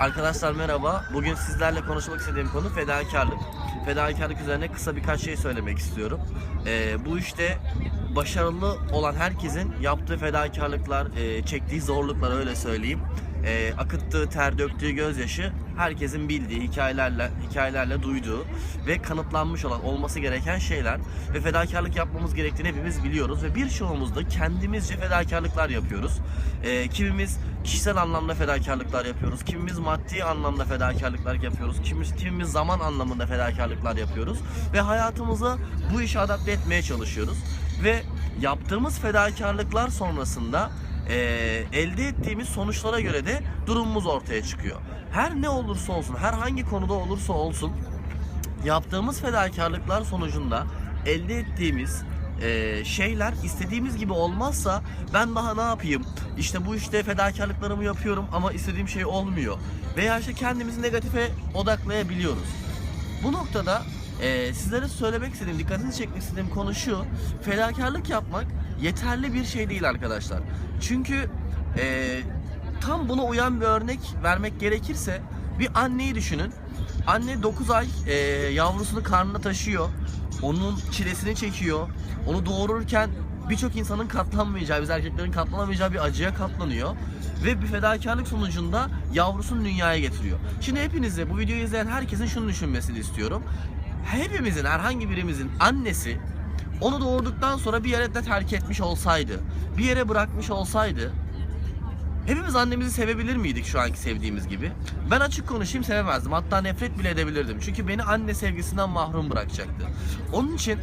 Arkadaşlar merhaba. Bugün sizlerle konuşmak istediğim konu fedakarlık. Fedakarlık üzerine kısa birkaç şey söylemek istiyorum. Ee, bu işte başarılı olan herkesin yaptığı fedakarlıklar, e, çektiği zorluklar öyle söyleyeyim. E, akıttığı ter, döktüğü gözyaşı herkesin bildiği hikayelerle hikayelerle duyduğu ve kanıtlanmış olan olması gereken şeyler ve fedakarlık yapmamız gerektiğini hepimiz biliyoruz ve birçoğumuz da kendimizce fedakarlıklar yapıyoruz. E, kimimiz kişisel anlamda fedakarlıklar yapıyoruz. Kimimiz maddi anlamda fedakarlıklar yapıyoruz. Kimimiz, kimimiz zaman anlamında fedakarlıklar yapıyoruz. Ve hayatımızı bu işe adapte etmeye çalışıyoruz. Ve yaptığımız fedakarlıklar sonrasında eee, elde ettiğimiz sonuçlara göre de durumumuz ortaya çıkıyor. Her ne olursa olsun, herhangi konuda olursa olsun yaptığımız fedakarlıklar sonucunda elde ettiğimiz eee, şeyler istediğimiz gibi olmazsa ben daha ne yapayım? İşte bu işte fedakarlıklarımı yapıyorum ama istediğim şey olmuyor. Veya işte kendimizi negatife odaklayabiliyoruz. Bu noktada eee, sizlere söylemek istediğim, dikkatinizi çekmek istediğim konu şu. Fedakarlık yapmak yeterli bir şey değil arkadaşlar. Çünkü eee, tam buna uyan bir örnek vermek gerekirse bir anneyi düşünün. Anne 9 ay eee, yavrusunu karnına taşıyor. Onun çilesini çekiyor. Onu doğururken birçok insanın katlanmayacağı, biz erkeklerin katlanamayacağı bir acıya katlanıyor. Ve bir fedakarlık sonucunda yavrusunu dünyaya getiriyor. Şimdi hepinize bu videoyu izleyen herkesin şunu düşünmesini istiyorum. Hepimizin, herhangi birimizin annesi onu doğurduktan sonra bir yere de terk etmiş olsaydı, bir yere bırakmış olsaydı Hepimiz annemizi sevebilir miydik şu anki sevdiğimiz gibi? Ben açık konuşayım sevemezdim. Hatta nefret bile edebilirdim. Çünkü beni anne sevgisinden mahrum bırakacaktı. Onun için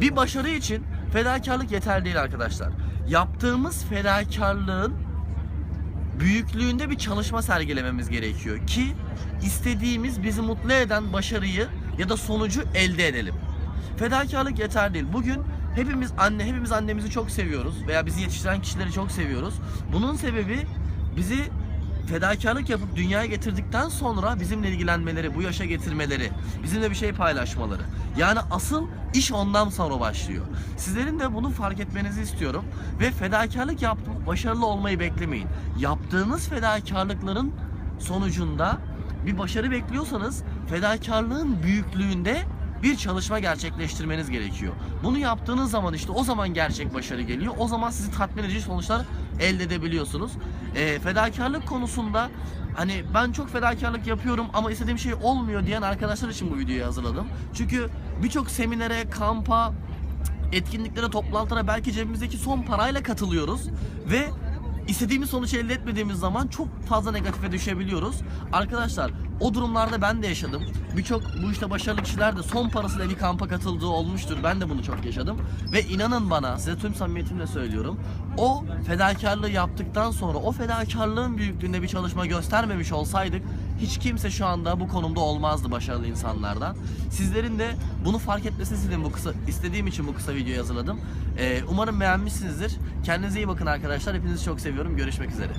bir başarı için fedakarlık yeterli değil arkadaşlar. Yaptığımız fedakarlığın büyüklüğünde bir çalışma sergilememiz gerekiyor ki istediğimiz bizi mutlu eden başarıyı ya da sonucu elde edelim. Fedakarlık yeter değil. Bugün hepimiz anne, hepimiz annemizi çok seviyoruz veya bizi yetiştiren kişileri çok seviyoruz. Bunun sebebi bizi fedakarlık yapıp dünyaya getirdikten sonra bizimle ilgilenmeleri, bu yaşa getirmeleri, bizimle bir şey paylaşmaları. Yani asıl iş ondan sonra başlıyor. Sizlerin de bunu fark etmenizi istiyorum ve fedakarlık yapıp başarılı olmayı beklemeyin. Yaptığınız fedakarlıkların sonucunda bir başarı bekliyorsanız fedakarlığın büyüklüğünde bir çalışma gerçekleştirmeniz gerekiyor. Bunu yaptığınız zaman işte o zaman gerçek başarı geliyor. O zaman sizi tatmin edici sonuçlar elde edebiliyorsunuz. Ee, fedakarlık konusunda hani ben çok fedakarlık yapıyorum ama istediğim şey olmuyor diyen arkadaşlar için bu videoyu hazırladım. Çünkü birçok seminere, kampa, etkinliklere, toplantılara belki cebimizdeki son parayla katılıyoruz ve istediğimiz sonuç elde etmediğimiz zaman çok fazla negatife düşebiliyoruz. Arkadaşlar o durumlarda ben de yaşadım. Birçok bu işte başarılı kişiler de son parasıyla bir kampa katıldığı olmuştur. Ben de bunu çok yaşadım. Ve inanın bana size tüm samimiyetimle söylüyorum. O fedakarlığı yaptıktan sonra o fedakarlığın büyüklüğünde bir çalışma göstermemiş olsaydık hiç kimse şu anda bu konumda olmazdı başarılı insanlardan. Sizlerin de bunu fark etmesini istedim bu kısa istediğim için bu kısa videoyu hazırladım. Ee, umarım beğenmişsinizdir. Kendinize iyi bakın arkadaşlar. Hepinizi çok seviyorum. Görüşmek üzere.